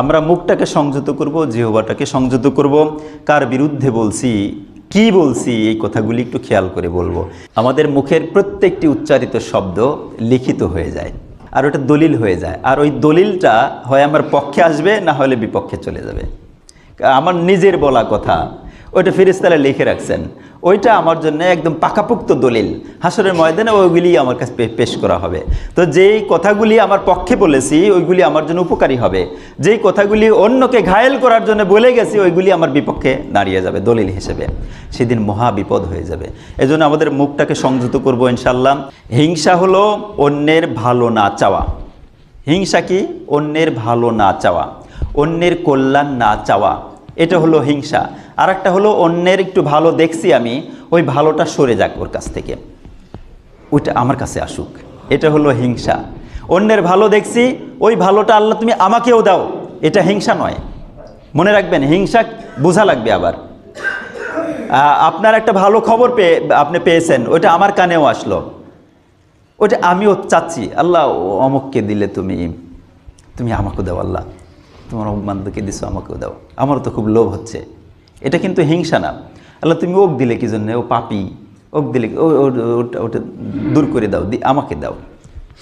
আমরা মুখটাকে সংযত করব, জিহবাটাকে সংযত করব। কার বিরুদ্ধে বলছি, কি বলছি, এই কথাগুলি একটু খেয়াল করে বলব। আমাদের মুখের প্রত্যেকটি উচ্চারিত শব্দ লিখিত হয়ে যায়, আর ওটা দলিল হয়ে যায়। আর ওই দলিলটা হয় আমার পক্ষে আসবে, না হলে বিপক্ষে চলে যাবে। আমার নিজের বলা কথা ওইটা ফিরিস্তারা লিখে রাখছেন। ওইটা আমার জন্য একদম পাকাপোক্ত দলিল। হাসরের ময়দানে ওইগুলি আমার কাছে পেশ করা হবে। তো যেই কথাগুলি আমার পক্ষে বলেছি, ওইগুলি আমার জন্য উপকারী হবে। যেই কথাগুলি অন্যকে ঘায়েল করার জন্য বলে গেছি, ওইগুলি আমার বিপক্ষে দাঁড়িয়ে যাবে, দলিল হিসেবে। সেদিন মহা বিপদ হয়ে যাবে। এজন্য আমাদের মুখটাকে সংযত করব ইনশাল্লাহ হিংসা হলো অন্যের ভালো না চাওয়া। হিংসা কি? অন্যের ভালো না চাওয়া। অন্যের কল্যাণ না চাওয়া। এটা হলো হিংসা। আর একটা হলো, অন্যের একটু ভালো দেখছি আমি, ওই ভালোটা সরে যাক ওর কাছ থেকে। ওইটা আমার কাছে আসুক। এটা হলো হিংসা। অন্যের ভালো দেখছি, ওই ভালোটা আল্লাহ তুমি আমাকেও দাও। এটা হিংসা নয়। মনে রাখবেন, হিংসা বোঝা লাগবে আবার। আপনার একটা ভালো খবর পেয়ে আপনি পেয়েছেন, ওইটা আমার কানেও আসলো। ওইটা আমিও চাচ্ছি, আল্লাহ অমুককে দিলে তুমি তুমি আমাকেও দাও আল্লাহ। তোমার বান্ধবকে দিছো, আমাকেও দাও। আমারও তো খুব লোভ হচ্ছে। এটা কিন্তু হিংসা না। আল্লাহ, তুমি ওক দিলে কি জন্য? ও পাপি। ওক দিলে ও ওটা দূর করে দাও, দি, আমাকে দাও।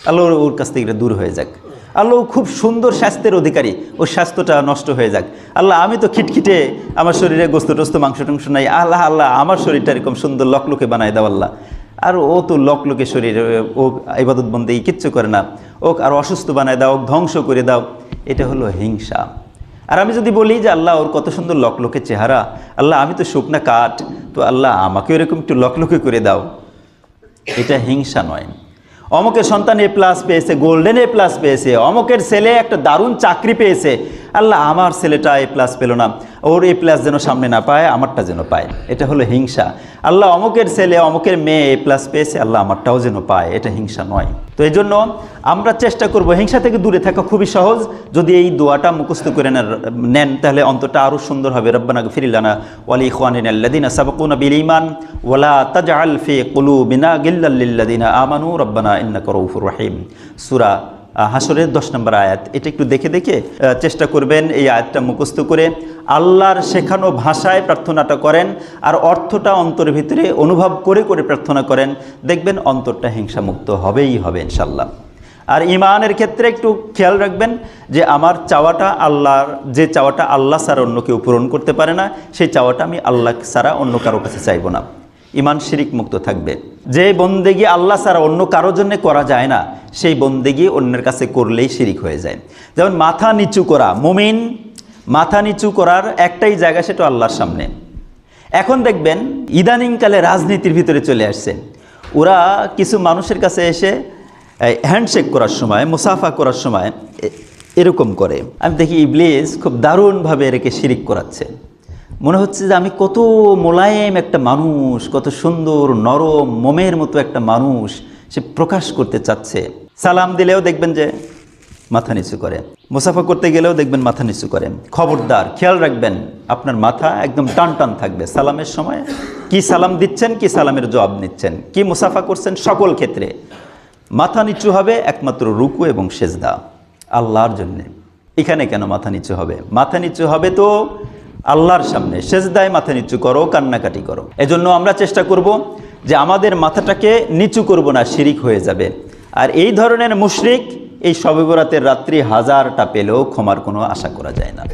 আল্লাহ ওর- কাছ থেকে দূর হয়ে যাক। আল্লাহ খুব সুন্দর স্বাস্থ্যের অধিকারী। ওর স্বাস্থ্যটা নষ্ট হয়ে যাক। আল্লাহ, আমি তো খিটখিটে আমার শরীরে গোস্ত টোস্ত, মাংস টাংস নাই। আল্লাহ আল্লাহ, আমার শরীরটা এরকম সুন্দর লকলকে বানায় দাও আল্লাহ। আর ও তো লক লোকের শরীর, ও ইবাদত বন্দে, কিচ্ছু করে না। ওক আর অসুস্থ বানায় দাও ধ্বংস করে দাও। এটা হলো হিংসা। আর আমি যদি বলি যে আল্লাহ ওর কত সুন্দর লকলোকের চেহারা, আল্লাহ আমি তো শুকনা কাঠ, তো আল্লাহ আমাকে এরকম একটু লকলোকে করে দাও। এটা হিংসা নয়। অমকের সন্তান এ প্লাস পেয়েছে গোল্ডেন এ প্লাস পেয়েছে, অমকের ছেলে একটা দারুণ চাকরি পেয়েছে আল্লাহ আমার ছেলেটা এ প্লাস পেল না। ওর এ প্লাস যেন সামনে না পায়, আমারটা যেন পায়। এটা হলো হিংসা। আল্লাহ অমকের ছেলে, অমুকের মেয়ে এ প্লাস পেয়েছে, আল্লাহ আমারটাও যেন পায়। এটা হিংসা নয়। তো এই জন্য আমরা চেষ্টা করব, হিংসা থেকে দূরে থাকা খুবই সহজ। যদি এই দোয়াটা মুখস্থ করে নেন- তাহলে অন্তটা আরও সুন্দর হবে। রব্বানা ফিরিল্লানা ওয়ালি ইখওয়ানিন আল্লাদিনা সাবাকুনা বিল ইমান ওয়ালা তাজআল ফি কুলুবিনা গিল্লাল লিল্লাদিনা আমানু। রব্বানা ইন্নাকা রাউফুর রহিম। সূরা হাসরের দশ নম্বর আয়াত। এটা একটু দেখে দেখে চেষ্টা করবেন এই আয়াতটা মুখস্থ করে। আল্লাহর শেখানো ভাষায় প্রার্থনাটা করেন আর অর্থটা অন্তরের ভিতরে অনুভব করে করে প্রার্থনা করেন। দেখবেন অন্তরটা হিংসামুক্ত হবেই হবে ইনশাল্লাহ আর ইমানের ক্ষেত্রে একটু খেয়াল রাখবেন যে আমার চাওয়াটা আল্লাহর, যে চাওয়াটা আল্লাহ ছাড়া অন্য কেউ পূরণ করতে পারে না, সেই চাওয়াটা আমি আল্লাহ ছাড়া অন্য কারও কাছে চাইব না। ইমান শিরিক মুক্ত থাকবে। যে বন্দেগি আল্লাহ ছাড়া অন্য কারোর জন্য করা যায় না, সেই বন্দেগি অন্যের কাছে করলেই শিরিক হয়ে যায়। যেমন মাথা নিচু করা, মুমিন মাথা নিচু করার একটাই জায়গা সেটা আল্লাহর সামনে। এখন দেখবেন ইদানিংকালে রাজনীতির ভিতরে চলে আসছে। ওরা কিছু মানুষের কাছে এসে হ্যান্ডশেক করার সময়, মুসাফা করার সময় এরকম করে। আমি দেখি ইবলিস খুব দারুণভাবে এটাকে শিরিক করাচ্ছে। মনে হচ্ছে যে আমি কত মোলায়েম একটা মানুষ, কত সুন্দর, নরম, মোমের মতো একটা মানুষ সে প্রকাশ করতে চাচ্ছে। সালাম দিলেও দেখবেন যে মাথা নিচু করে। মুসাফা করতে গেলেও দেখবেন মাথা নিচু করে। খবরদার, খেয়াল রাখবেন, আপনার মাথা একদম টান টান থাকবে। সালামের সময় কি সালাম দিচ্ছেন, কি সালামের জবাব নিচ্ছেন, কি মুসাফা করছেন সকল ক্ষেত্রে। মাথা নিচু হবে একমাত্র রুকু এবং সেজদা, আল্লাহর জন্যে। এখানে কেন মাথা নিচু হবে? মাথা নিচু হবে তো আল্লাহর সামনে, সেজদায় মাথা নিচু করো, কান্নাকাটি করো। এজন্য আমরা চেষ্টা করব যে আমাদের মাথাটাকে নিচু করব না, শিরিক হয়ে যাবে। আর এই ধরনের মুশরিক এই সবেবরাতের রাত্রি হাজারটা পেলেও ক্ষমার কোনো আশা করা যায় না।